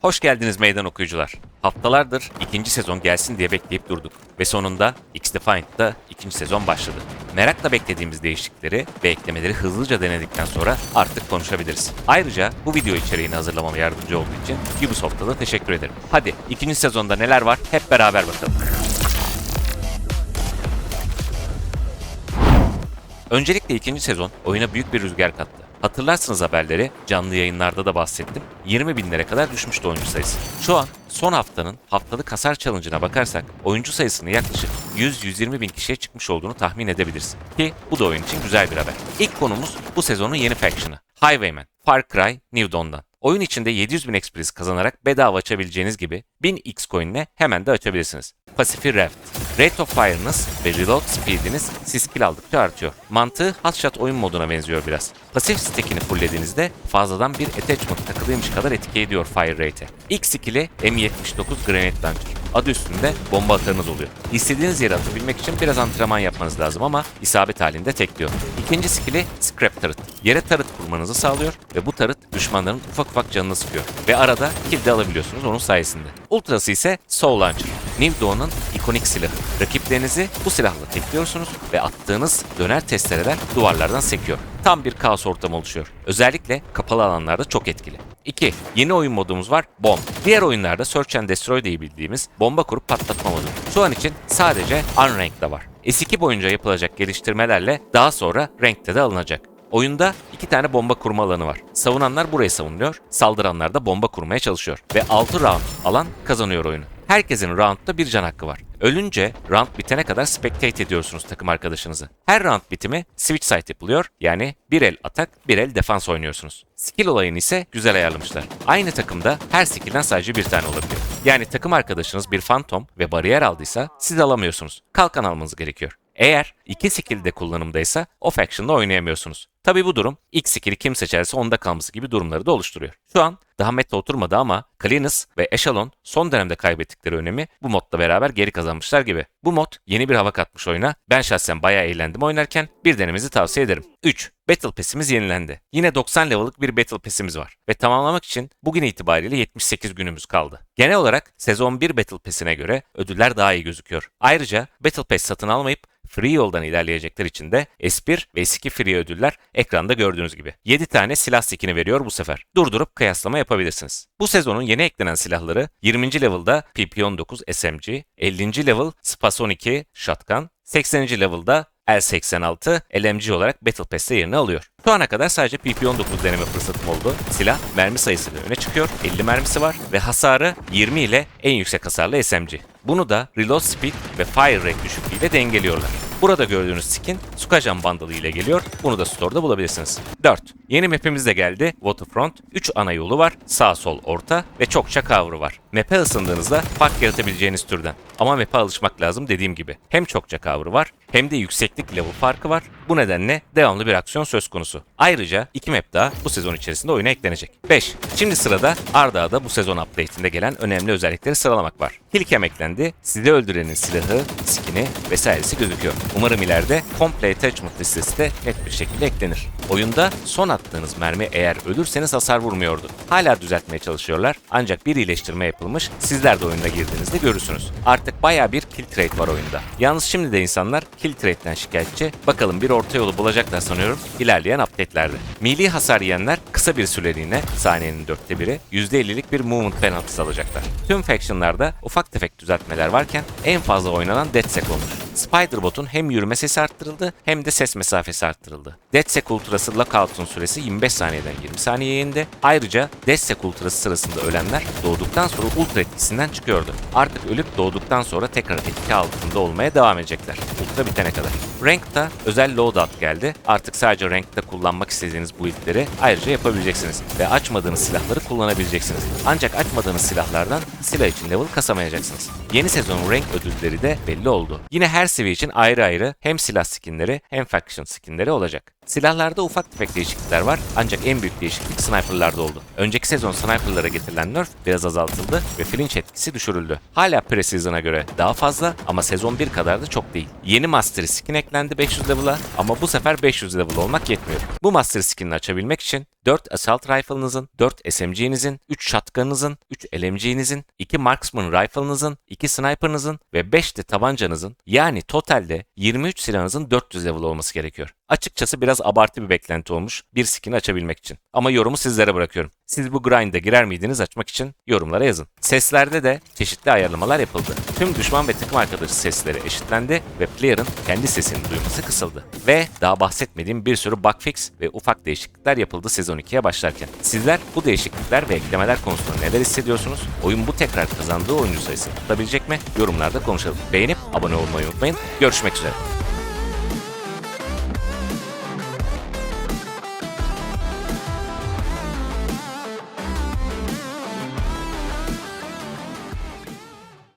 Hoş geldiniz meydan okuyucular. Haftalardır ikinci sezon gelsin diye bekleyip durduk. Ve sonunda X-Defiant'da ikinci sezon başladı. Merakla beklediğimiz değişiklikleri ve eklemeleri hızlıca denedikten sonra artık konuşabiliriz. Ayrıca bu video içeriğini hazırlamama yardımcı olduğu için Ubisoft'a da teşekkür ederim. Hadi ikinci sezonda neler var hep beraber bakalım. Öncelikle ikinci sezon oyuna büyük bir rüzgar kattı. Hatırlarsınız haberleri, canlı yayınlarda da bahsettim. 20 binlere kadar düşmüştü oyuncu sayısı. Şu an son haftanın haftalık hasar challenge'ına bakarsak oyuncu sayısının yaklaşık 100-120 bin kişiye çıkmış olduğunu tahmin edebilirsin. Ki bu da oyun için güzel bir haber. İlk konumuz bu sezonun yeni faction'ı. Highwayman, Far Cry, New Dawn'dan. Oyun içinde 700 bin XP kazanarak bedava açabileceğiniz gibi 1000 X coin'le hemen de açabilirsiniz. Pacific Raft. Rate of Fire'ınız ve Reload Speed'iniz siz skill aldıkça artıyor. Mantığı Hotshot oyun moduna benziyor biraz. Pasif stack'ini fulllediğinizde fazladan bir attachment takılıymış kadar etki ediyor Fire Rate'e. İlk skill'i M79 Grenade Launcher. Adı üstünde bomba atarınız oluyor. İstediğiniz yere atabilmek için biraz antrenman yapmanız lazım ama isabet halinde tekliyor. İkinci skill'i Scrap Turret. Yere turret kurmanızı sağlıyor ve bu turret düşmanların ufak ufak canını sıkıyor. Ve arada kill de alabiliyorsunuz onun sayesinde. Ultrası ise Soul Launcher. New Dawn'un ikonik silahı. Rakiplerinizi bu silahla tekliyorsunuz ve attığınız döner testereler duvarlardan sekiyor. Tam bir kaos ortamı oluşuyor. Özellikle kapalı alanlarda çok etkili. 2. Yeni oyun modumuz var Bomb. Diğer oyunlarda Search and Destroy diye bildiğimiz bomba kurup patlatma modu. Şu an için sadece Unranked'da var. S2 boyunca yapılacak geliştirmelerle daha sonra Ranked'de de alınacak. Oyunda iki tane bomba kurma alanı var. Savunanlar burayı savunuyor, saldıranlar da bomba kurmaya çalışıyor. Ve 6 round alan kazanıyor oyunu. Herkesin roundda bir can hakkı var. Ölünce round bitene kadar spectate ediyorsunuz takım arkadaşınızı. Her round bitimi switch side yapılıyor. Yani bir el atak, bir el defans oynuyorsunuz. Skill olayını ise güzel ayarlamışlar. Aynı takımda her skill'den sadece bir tane olabiliyor. Yani takım arkadaşınız bir phantom ve bariyer aldıysa siz alamıyorsunuz. Kalkan almanız gerekiyor. Eğer iki skill de kullanımdaysa o faction'da oynayamıyorsunuz. Tabi bu durum ilk skill'i kim seçerse onda kalması gibi durumları da oluşturuyor. Şu an daha meta oturmadı ama Kalinas ve Echelon son dönemde kaybettikleri önemi bu modla beraber geri kazanmışlar gibi. Bu mod yeni bir hava katmış oyuna. Ben şahsen bayağı eğlendim oynarken bir denemenizi tavsiye ederim. 3. Battle Pass'imiz yenilendi. Yine 90 level'lık bir Battle Pass'imiz var. Ve tamamlamak için bugün itibariyle 78 günümüz kaldı. Genel olarak sezon 1 Battle Pass'ine göre ödüller daha iyi gözüküyor. Ayrıca Battle Pass satın almayıp free yoldan ilerleyecekler için de S1 ve S2 free ödüller ekranda gördüğünüz gibi. 7 tane silah skin'i veriyor bu sefer. Durdurup kıyaslama yapabilirsiniz. Bu sezonun yeni eklenen silahları 20. level'da PP-19 SMG, 50. level Spas 12 Shotgun, 80. level'da L86 LMG olarak Battle Pass'te yerini alıyor. Şu ana kadar sadece PP-19 deneme fırsatım oldu. Silah mermi sayısıyla öne çıkıyor. 50 mermisi var ve hasarı 20 ile en yüksek hasarlı SMG. Bunu da Reload Speed ve Fire Rate düşüklüğüyle dengeliyorlar. Burada gördüğünüz skin Sukajan bandalı ile geliyor. Bunu da store'da bulabilirsiniz. 4. Yeni map'imiz de geldi. Waterfront. 3 ana yolu var. Sağ, sol, orta ve çokça cover'ı var. Map'e ısındığınızda fark yaratabileceğiniz türden. Ama map'e alışmak lazım dediğim gibi. Hem çokça cover'ı var hem de yükseklik level farkı var. Bu nedenle devamlı bir aksiyon söz konusu. Ayrıca iki map daha bu sezon içerisinde oyuna eklenecek. 5. Şimdi sırada Arda'da bu sezon update'inde gelen önemli özellikleri sıralamak var. Hillcam eklendi. Sizi öldürenin silahı, skini vesairesi gözüküyor. Umarım ileride komple attachment listesi de net bir şekilde eklenir. Oyunda son attığınız mermi eğer ölürseniz hasar vurmuyordu. Hala düzeltmeye çalışıyorlar ancak bir iyileştirme yapılmış. Sizler de oyuna girdiğinizde görürsünüz. Artık baya bir kill trade var oyunda. Yalnız şimdi de insanlar kill trade'den şikayetçi. Bakalım bir orta yolu bulacaklar sanıyorum ilerleyen update'lerde. Milli hasar yiyenler kısa bir süreliğine saniyenin dörtte biri %50'lik bir movement penaltısı alacaklar. Tüm factionlarda ufak tefek düzeltmeler varken en fazla oynanan DeadSec olmuş. Spiderbot'un hem yürüme sesi arttırıldı hem de ses mesafesi arttırıldı. DeadSec Ultra'sı Lockout'un süresi 25 saniyeden 20 saniyeye indi. Ayrıca DeadSec Ultra'sı sırasında ölenler doğduktan sonra Ultra etkisinden çıkıyordu. Artık ölüp doğduktan sonra tekrar etki altında olmaya devam edecekler. Ultra bitene kadar. Ranked'da özel loadout geldi. Artık sadece Ranked'da kullanmak istediğiniz build'leri ayrıca yapabileceksiniz ve açmadığınız silahları kullanabileceksiniz. Ancak açmadığınız silahlardan silah için level kasamayacaksınız. Yeni sezonun rank ödülleri de belli oldu. Yine her seviye için ayrı ayrı hem silah skinleri hem faction skinleri olacak. Silahlarda ufak tefek değişiklikler var ancak en büyük değişiklik sniperlarda oldu. Önceki sezon sniperlara getirilen nerf biraz azaltıldı ve flinch etkisi düşürüldü. Hala preseason'a göre daha fazla ama sezon 1 kadar da çok değil. Yeni Master Skin eklendi 500 level'a ama bu sefer 500 level olmak yetmiyor. Bu Master Skin'i açabilmek için 4 Assault Rifle'ınızın, 4 SMG'nizin, 3 Shotgun'ınızın, 3 LMG'nizin, 2 Marksman Rifle'ınızın, 2 Sniper'ınızın ve 5 de tabancanızın yani totalde 23 silahınızın 400 level olması gerekiyor. Açıkçası biraz abartı bir beklenti olmuş bir skin açabilmek için. Ama yorumu sizlere bırakıyorum. Siz bu grind'e girer miydiniz açmak için yorumlara yazın. Seslerde de çeşitli ayarlamalar yapıldı. Tüm düşman ve takım arkadaşı sesleri eşitlendi ve player'ın kendi sesini duyması kısıldı. Ve daha bahsetmediğim bir sürü bug fix ve ufak değişiklikler yapıldı sezon 2'ye başlarken. Sizler bu değişiklikler ve eklemeler konusunda neler hissediyorsunuz? Oyun bu tekrar kazandığı oyuncu sayısı tutabilecek mi? Yorumlarda konuşalım. Beğenip abone olmayı unutmayın. Görüşmek üzere.